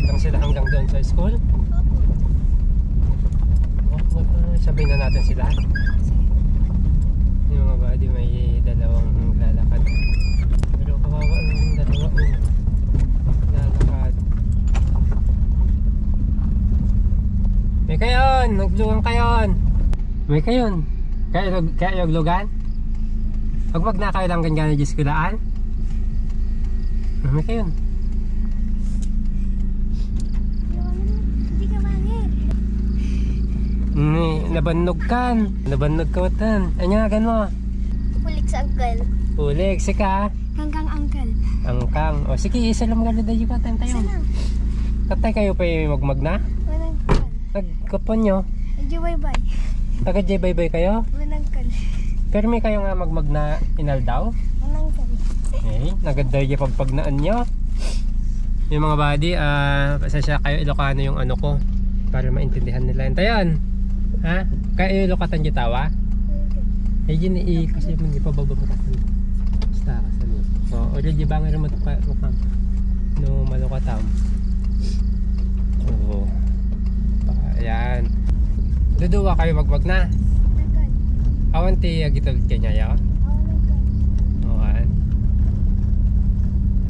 Maglalakad lang sila hanggang doon sa school. Oh, uh, sabihin na natin sila. Yung mga buddy may dalawang lalakad. Pero kawawa yung dalawa. Oh. Lalakad. May kayon! Naglugan kayon! May kayon! Kaya, kaya yung lugan? Pag wag na kayo lang ganyan na Diyos kulaan? May kayon. Hindi ka mangit. Ni, nabannog kan. Nabannog ka watan. Anyagan mo. Pulik sa uncle. Ulig, sika. Hanggang uncle. Angkang. O sige, isa lang maganda tayo ka tayo. Isa lang. Katay kayo pa yung magmag na? Walang kan. Nagkapon nyo. Bye-bye. Taga J bye bye kayo. Walang kan. Pero may kayo nga magmag na inal daw. Walang kan. Eh, naganda yung pagpagnaan nyo. Yung mga buddy, ah, pasensya kayo Ilocano yung ano ko. Para maintindihan nila. Tayan. Ha? Kaya Ilocatan yung tawa? Eh, yun i kasi man di pa baba mo kasi. Basta kasi ni. Oh, already ba nga mo pa mo No, malukatam. Oo. Pa- Ayan. Duduwa kayo magwag na. Awan ti agitol kanya ya. Oan.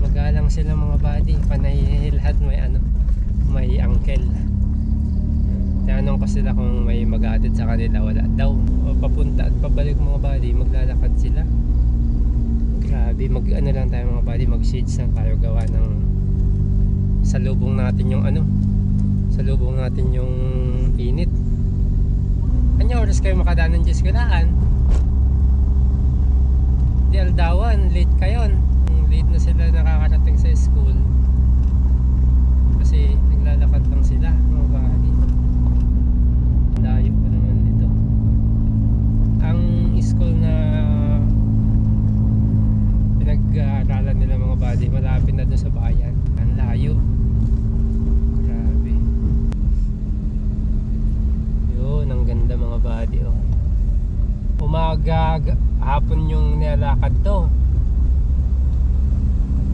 Magalang sila mga buddy. Panay lahat may ano, may uncle. Tinanong ko sila kung may mag-aatid sa kanila. Wala daw. O, papunta at pabalik mga buddy, maglalakad sila. Grabe, mag ano lang tayo mga buddy, mag shades lang tayo gawa ng salubong natin yung ano, salubong natin yung init. Kanya oras kayo makadaan ng Diyos Galaan? Di aldawan, late kayon. Late na sila nakakarating sa school. Kasi naglalakad lang sila, mga buddy. Layo pa naman dito. Ang school na pinag-aaralan nila mga buddy, malapit na doon sa bayan. Ang layo. Grabe. Yun, ang ganda mga buddy oh umaga, g- hapon yung nilalakad to.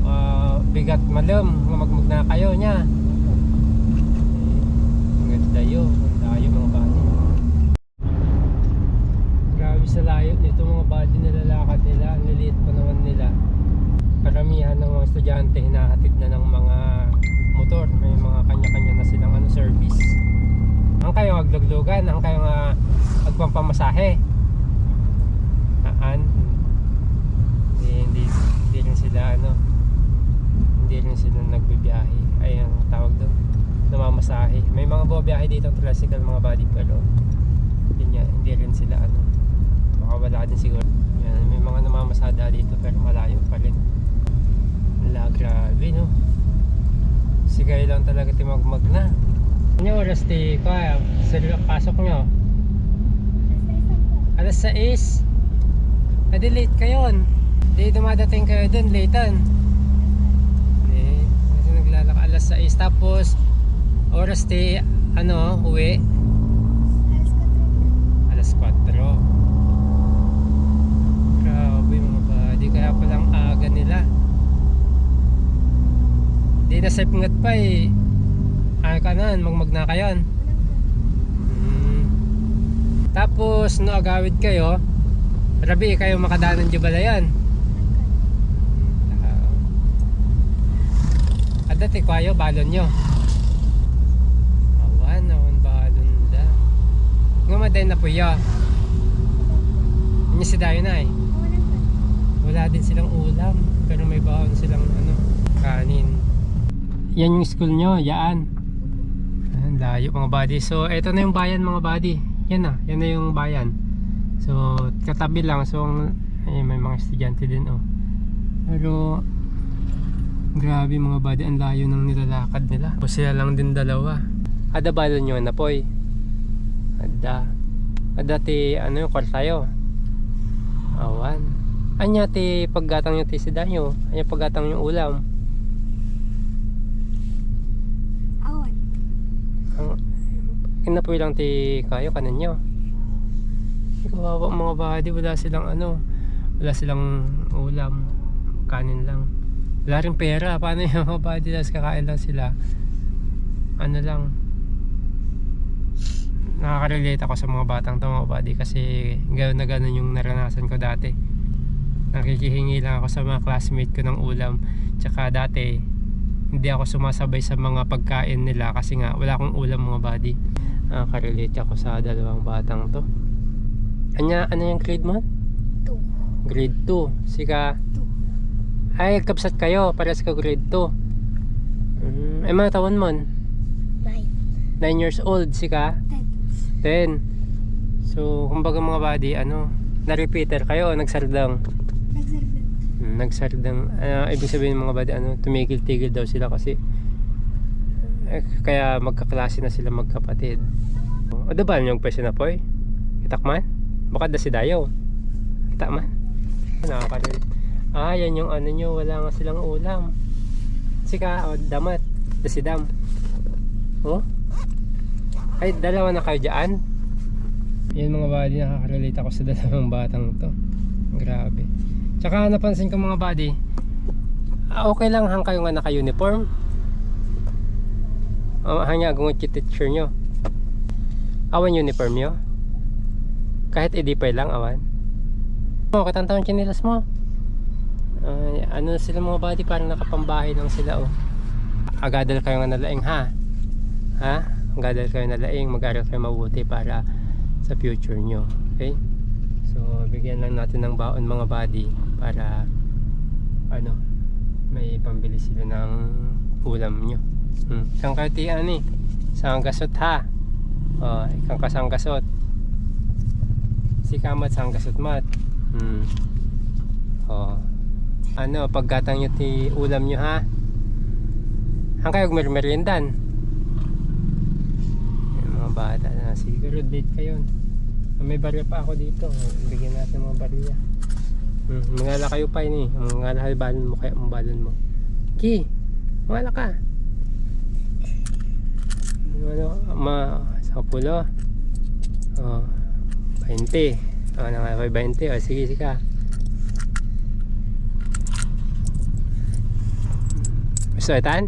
Ah, bigat malam, magmag na kayo niya. Ang ganda yun, layo mga body. Grabe sa layo nito mga body nilalakad nila, ang liliit pa naman nila. Karamihan ng mga estudyante hinahatid na ng mga motor, may mga kanya-kanya na silang ano, service. Ang kayo magluglugan, ang kayo nga magpampamasahe. Aan. Hindi, hindi, hindi rin sila ano, hindi rin sila nagbibiyahe. Ay, ang tawag doon, namamasahe. May mga bumabiyahe dito ang tricycle mga body pero yun nga, hindi rin sila ano, baka wala din siguro. Yan, may mga namamasada dito pero malayo pa rin. Wala, grabe no. Sigay lang talaga timagmag na. Ano oras ti ko? Pasok nyo? Alas 6. Adi late kayo. Di dumadating kayo dun, latean. Eh, kasi naglalaka alas 6. Tapos, oras ti, ano, uwi, Alas 4. alas 4. Grabe mga buddy, kaya palang aga nila. Di na safe ngat pa eh. Ay ka na, magmag na kayo. Walang kan. Mm. Tapos, no agawid kayo, rabi kayo makadaan ng Jubalayan. Walang kan. Uh, Ada ti kwayo balon nyo. Awan, awan balon da. Nga maday na po yo. Hindi si dayo na eh. Wala din silang ulam. Pero may baon silang ano, kanin. Yan yung school nyo, yaan. Ayan, layo mga buddy. So, eto na yung bayan mga buddy. Yan na, yan na yung bayan. So, katabi lang. So, ay, may mga estudyante din oh. Pero, grabe mga buddy, ang layo ng nilalakad nila. O sila lang din dalawa. Ada balon nyo na poy. Ada. Ada ti, ano yung kwartayo. Awan. Anya ti paggatang yung ti sidanyo. Anya paggatang yung ulam. Awan. Ang lang ti kayo kanan nyo. Kawawa mga buddy, wala silang ano, wala silang ulam, kanin lang. Wala rin pera, paano yung mga buddy, tapos kakain lang sila. ano lang. Nakaka-relate ako sa mga batang to mga buddy kasi gano'n na gano'n yung naranasan ko dati. Nakikihingi lang ako sa mga classmate ko ng ulam. Tsaka dati hindi ako sumasabay sa mga pagkain nila kasi nga wala akong ulam mga buddy. Nakaka-relate ako sa dalawang batang to Anya, ano yung grade mo? Two. Grade 2 Sika? Two. Ay, kapsat kayo. Pares ka grade 2 mm, Ay, mga taon mo Nine. 9 years old. Sika? Ten. 10 So, kumbaga mga buddy Ano, na-repeater kayo o nagsardang? Nagserve. Hmm, nagsardang. Ano, ibig sabihin mga buddy ano tumigil-tigil daw sila kasi eh, kaya magkaklase na sila magkapatid. O dabal niyong pwese na poy? Itak man baka da si Dayo. Itak man nakakarinig ah yan yung ano nyo wala nga silang ulam. Sika o damat. Da si Dam. Oh? Ay dalawa na kayo dyan? Yan mga buddy nakaka-relate ako sa dalawang batang to. Grabe. Tsaka napansin ko mga buddy, ah, okay lang hang kayo nga naka-uniform. O hanya gungot yung teacher nyo. Awan uniform nyo. Kahit edipay lang awan. O, katang taon chinilas mo. Ay, ano sila mga buddy, parang nakapambahay lang sila oh. Agadal kayo nga nalaing ha. Ha? Agadal kayo nalaing, mag-aral kayo mabuti para sa future nyo. Okay? So, bigyan lang natin ng baon mga buddy para ano, may pambili sila ng ulam nyo. Hmm. Isang kartiyan eh. Isang gasot ha. O, ikang kasang gasot. Si kamat sang gasot mat. Hmm. O. Ano, paggatang nyo ti ulam nyo ha. Hang kayo meriendan. Yung mga bata na siguro date kayo. Ah, May barya pa ako dito. Bigyan natin mga barya. Hmm, mangala kayo pa ini. Mangala kayo balon mo kaya ang balon mo. Ki, mangala ka. Ano, ma, sa pulo. Oh, 20. Oh, na nga 20. Oh, sige, sige ka. Gusto itan?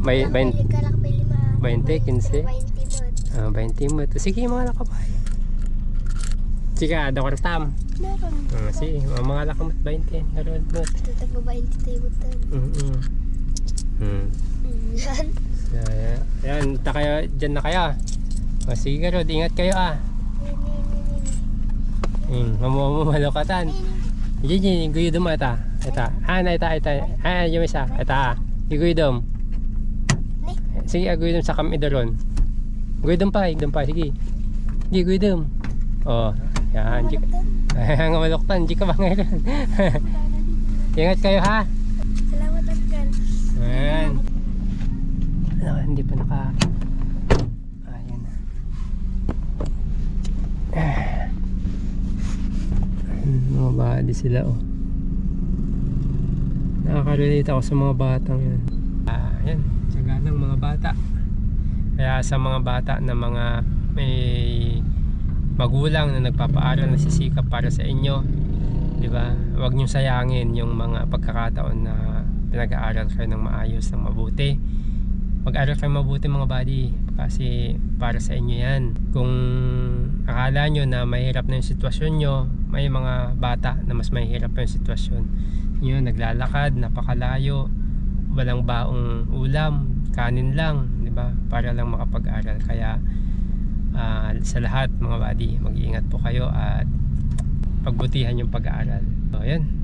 May, Lang 20. pili ka lang pili ma. 20, 15. 20 mo. Ah, 20 mo. Sige, mga lakabay. Sige, ada ko tam. Meron. Ah, sige, mga lakamat 20. Naroon mo. Tutag mo ba yung titayibutan? Mm-mm. Hmm. Mm. Yan. Yan, yan. Ta kayo, dyan na kayo. O, sige Rod, ingat kayo ah. Hmm, mamumalokatan. Diyan diyan, guyudom ata. Ita. Ah, na ita, ita. Ah, yung isa. Ita. Guyudom. Sige, ah, guyudom sa kamidaron. Guyudom pa, guyudom pa. Sige. Sige, guyudom. Oh, yan. Nga maloktan, di ka ba ngayon? Ingat kayo ha. Salamat Uncle. Ayan. Ano, hindi pa naka... Ayan na. Ah. Ayan, Body sila oh. Nakaka-relate ako sa mga batang yun. Ah, yan. Tsaga ng mga bata. Kaya sa mga bata na mga may magulang na nagpapaaral na sisikap para sa inyo, di ba? Huwag niyo sayangin yung mga pagkakataon na pinag-aaral kayo ng maayos, ng mabuti. Mag-aaral kayo mabuti mga buddy kasi para sa inyo yan. Kung akala nyo na mahirap na yung sitwasyon nyo, may mga bata na mas mahirap pa yung sitwasyon. Yun, naglalakad, napakalayo, walang baong ulam, kanin lang, di ba? Para lang makapag-aral. Kaya ah, sa lahat mga buddy, mag-iingat po kayo at pagbutihan yung pag-aaral. So, yan.